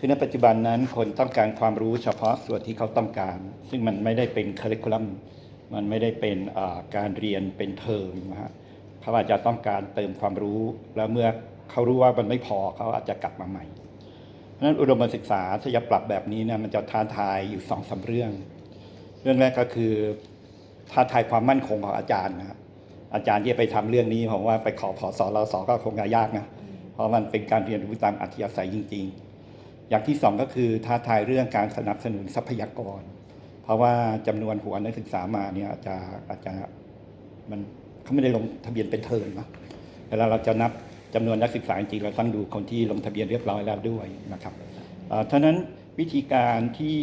คือในปัจจุบันนั้นคนต้องการความรู้เฉพาะส่วนที่เขาต้องการ ซึ่งมันไม่ได้เป็นค u ริ c u ลัมมันไม่ได้เป็นการเรียนเป็นเทอมนะฮะเขาอาจจะต้องการเติมความรู้ แล้วเมื่อเขารู้ว่ามันไม่พอเขาอาจจะกลับมาใหม่เพราะนั้นอุดมศึกษาถ้าจะปรับแบบนี้เนี่ยมันจะท้าทายอยู่สองสาเรื่อง เรื่องแรกก็คือท้าทายความมั่นคงของอาจารย์นะอาจารย์ที่ไปทำเรื่องนี้ผมว่าไปขอพอสอรสก็คงจะยากนะเพราะมันเป็นการเรียนรู้ตามอัธยาศัยจริง ๆ อย่างที่สองก็คือท้าทายเรื่องการสนับสนุนทรัพยากร เพราะว่าจำนวนหัวนักศึกษามาเนี่ยอาจจะอาจจะมันเขาไม่ได้ลงทะเบียนเป็นเทอมนะเวลาเราจะนับจำนวนนักศึกษาจริงเราต้องดูคนที่ลงทะเบียนเรียบร้อยแล้วด้วยนะครับเท่านั้นวิธีการที่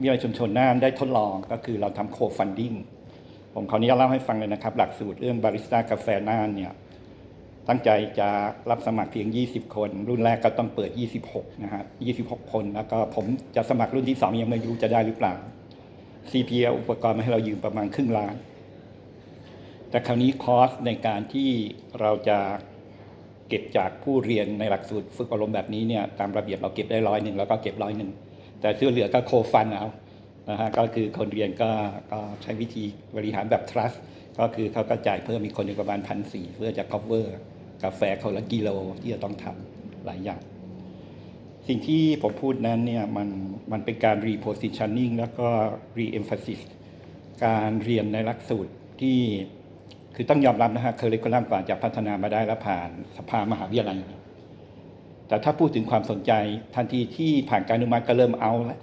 วิทยาชุมชนน่านได้ทดลองก็คือเราทำโคฟันดิ้งผมขออนุญาตเล่าให้ฟังเลยนะครับ หลักสูตรเรื่องบาริสต้ากาแฟน่านเนี่ย ตั้งใจจะรับสมัครเพียง 20 คน รุ่นแรกก็ต้องเปิด 26 นะฮะ 26 คน แล้วก็ผมจะสมัครรุ่นที่ 2 ยังไม่รู้จะได้หรือเปล่า CP เอาอุปกรณ์มาให้เรายืมประมาณครึ่งล้าน แต่คราวนี้คอสในการที่เราจะเก็บจากผู้เรียนในหลักสูตรฝึกอบรมแบบนี้เนี่ยตามระเบียบเราเก็บได้ร้อยหนึ่งแล้วก็เก็บร้อยหนึ่งแต่ที่เหลือก็โคฟันเอา นะฮะก็คือคนเรียนก็ก็ใช้วิธีบริหารแบบ trust ก็คือเขาก็จ่ายเพิ่มอีกคนหนึ่งประมาณพันสี่เพื่อจะ cover กาแฟคนละกิโลที่จะต้องทำหลายอย่าง สิ่งที่ผมพูดนั้นเนี่ยมันมันเป็นการ repositioning แล้วก็ re-emphasis การเรียนในหลักสูตรที่คือต้องยอมรับนะฮะเคอริคูลัมกว่าจะพัฒนามาได้และผ่านสภามหาวิทยาลัย แต่ถ้าพูดถึงความสนใจทันทีที่ผ่านการอนุมัติก็เริ่มเอาแล้ว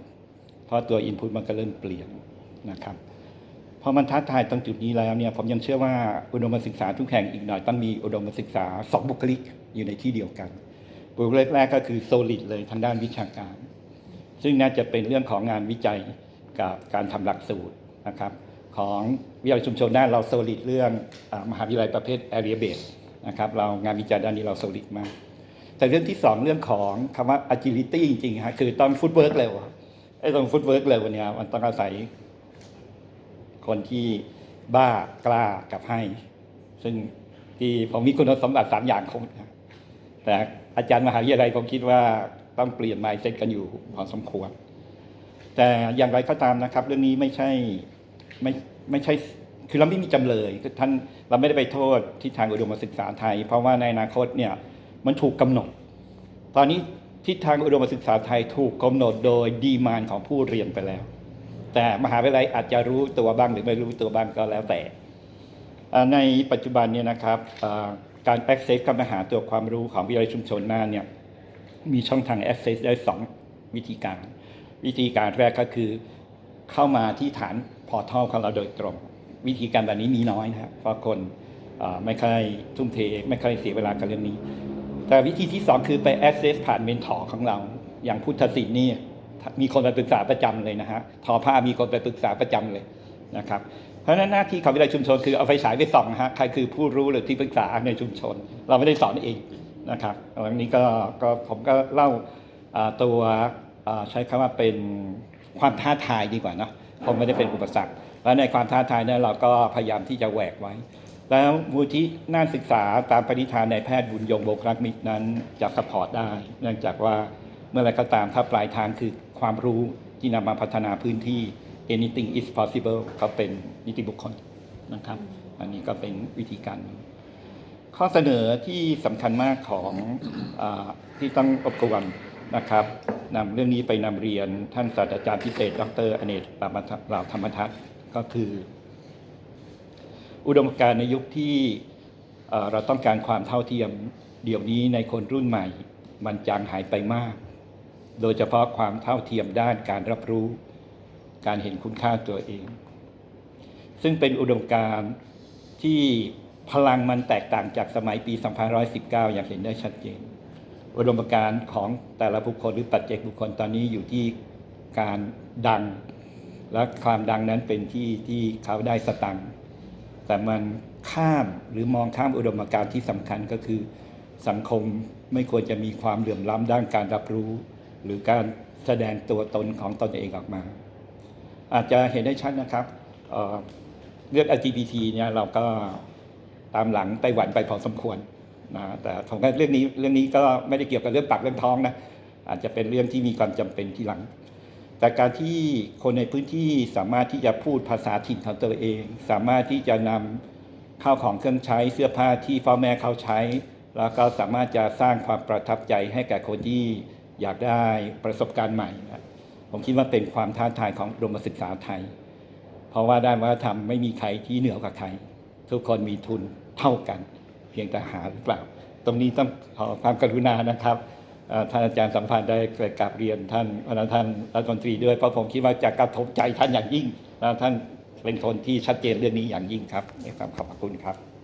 ราะตัว input มันก็เริ่มเปลี่ยนนะครับพอมันท้าทายตรงจุดนี้แล้วเนี่ยผมยังเชื่อว่าอุดมศึกษาทุกแห่งอีกหน่อยต้องมีอุดมศึกษาสองบุคลิกอยู่ในที่เดียวกัน บุคลิกแรกก็คือ solid เลยทางด้านวิชาการ ซึ่งน่าจะเป็นเรื่องของงานวิจัยกับการทำหลักสูตรนะครับของวิทยาลัยชุมชนด้านเรา solid เรื่องอมหาวิทยาลัยประเภท area based นะครับเรางานวิจัยด้านนี้เรา solid มากแต่เรื่องที่สองเรื่องของคำว่า agility จริงๆฮะคือต้องฟุตเวิร์กเร็วอะ ไอ้ตรงฟุตเวิร์กเร็วเนี่ยมันต้องอาศัย คนที่บ้ากล้ากับให้ ซึ่งที่ผมมีคุณสมบัติสามอย่างครบแต่อาจารย์มหาวิทยาลัยผมคิดว่าต้องเปลี่ยน mindset กันอยู่พอสมควร แต่อย่างไรก็ตามนะครับ เรื่องนี้ไม่ใช่ไม่ไม่ใช่คือเราไม่มีจำเลยคือท่านเราไม่ได้ไปโทษที่ทางอุดมศึกษาไทย เพราะว่าในอนาคตเนี่ยมันถูกกำหนด ตอนนี้ ทิศทางอุดมศึกษาไทยถูกกำหนดโดยดีมานของผู้เรียนไปแล้ว แต่มหาวิทยาลัยอาจจะรู้ตัวบ้างหรือไม่รู้ตัวบ้างก็แล้วแต่ ในปัจจุบันเนี่ยนะครับการ access เข้ามาหาตัวความรู้ของวิทยาลัยชุมชนน่านเนี่ยมีช่องทาง access ได้สองวิธีการ วิธีการแรกก็คือเข้ามาที่ฐานพอร์ทัลของเราโดยตรง วิธีการแบบนี้มีน้อยนะครับเพราะคนไม่ค่อยทุ่มเท ไม่ค่อยเสียเวลากับเรื่องนี้ แต่วิธีที่สองคือไป access ผ่านเมนทอร์ของเรา อย่างพุทธศิลป์นี่มีคนไปปรึกษาประจำเลยนะฮะทอผ้ามีคนไปปรึกษาประจำเลยนะครับเพราะฉะนั้นหน้าที่ของวิทยาชุมชนคือเอาไฟฉายไปส่องนะฮะใครคือผู้รู้หรือที่ปรึกษาในชุมชน เราไม่ได้สอนเองนะครับวันนี้ก็ก็ผมก็เล่าตัวใช้คำว่าเป็นความท้าทายดีกว่านะคงไม่ได้เป็นอุปสรรค แล้วในความท้าทายนั้นเราก็พยายามที่จะแหวกไว้ แล้วมูลที่น่านศึกษาตามปณิธานในายแพทย์บุญยงโบกรักมิตรนั้นจะสปอร์ตได้ เนื่องจากว่าเมื่อไรก็ตามถ้าปลายทางคือความรู้ที่นำมาพัฒนาพื้นที่ anything is possible ก็เป็นนิติบุคคลนะครับ อันนี้ก็เป็นวิธีการ ข้อเสนอที่สำคัญมากของอที่ต้องอบรมนนะครับนำเรื่องนี้ไปนำเรียนท่านศาสตราจารย์พิเศษ ดรอเนกตามเหล่าธรรมทัศน์ก็คือ อุดมการณ์ในยุคที่เราต้องการความเท่าเทียมเดี๋ยวนี้ในคนรุ่นใหม่ มันจางหายไปมาก โดยเฉพาะความเท่าเทียมด้านการรับรู้ การเห็นคุณค่าตัวเอง ซึ่งเป็นอุดมการณ์ที่พลังมันแตกต่างจากสมัยปี 2519 อย่างเห็นได้ชัดเจน อุดมการณ์ของแต่ละบุคคลหรือปัจเจกบุคคลตอนนี้อยู่ที่การดัง และความดังนั้นเป็นที่ที่เขาได้สตังค์ แต่มันข้ามหรือมองข้ามอุดมการณ์ที่สำคัญก็คือ สังคมไม่ควรจะมีความเหลื่อมล้ำด้านการรับรู้ หรือการแสดงตัวตนของตนเองออกมา อาจจะเห็นได้ชัดนะครับเเรื่อง LGBT เนี่ยเราก็ตามหลังไต้หวันไปพอสมควรนะแต่ผมก็เรื่องนี้เรื่องนี้ก็ไม่ได้เกี่ยวกับเรื่องปากเรื่องท้องนะอาจจะเป็นเรื่องที่มีความจำเป็นที่หลัง แต่การที่คนในพื้นที่สามารถที่จะพูดภาษาถิ่นของตัวเอง สามารถที่จะนำข้าวของเครื่องใช้เสื้อผ้าที่พ่อแม่เขาใช้ แล้วก็สามารถจะสร้างความประทับใจให้แก่คนที่อยากได้ประสบการณ์ใหม่ ผมคิดว่าเป็นความท้าทายของอุดมศึกษาไทย เพราะว่าด้านวัฒนธรรมไม่มีใครที่เหนือกว่าใคร ทุกคนมีทุนเท่ากัน เพียงแต่หาหรือเปล่า ตรงนี้ต้องขอความกรุณานะครับ ท่านอาจารย์สัมพันธ์ได้เกิดกราบเรียนท่านท่านรัฐมนตรีด้วยเพราะผมคิดว่าจะกระทบใจท่านอย่างยิ่งแล้วท่านเป็นคนที่ชัดเจนเรื่องนี้อย่างยิ่งครับในความขอบคุณครับ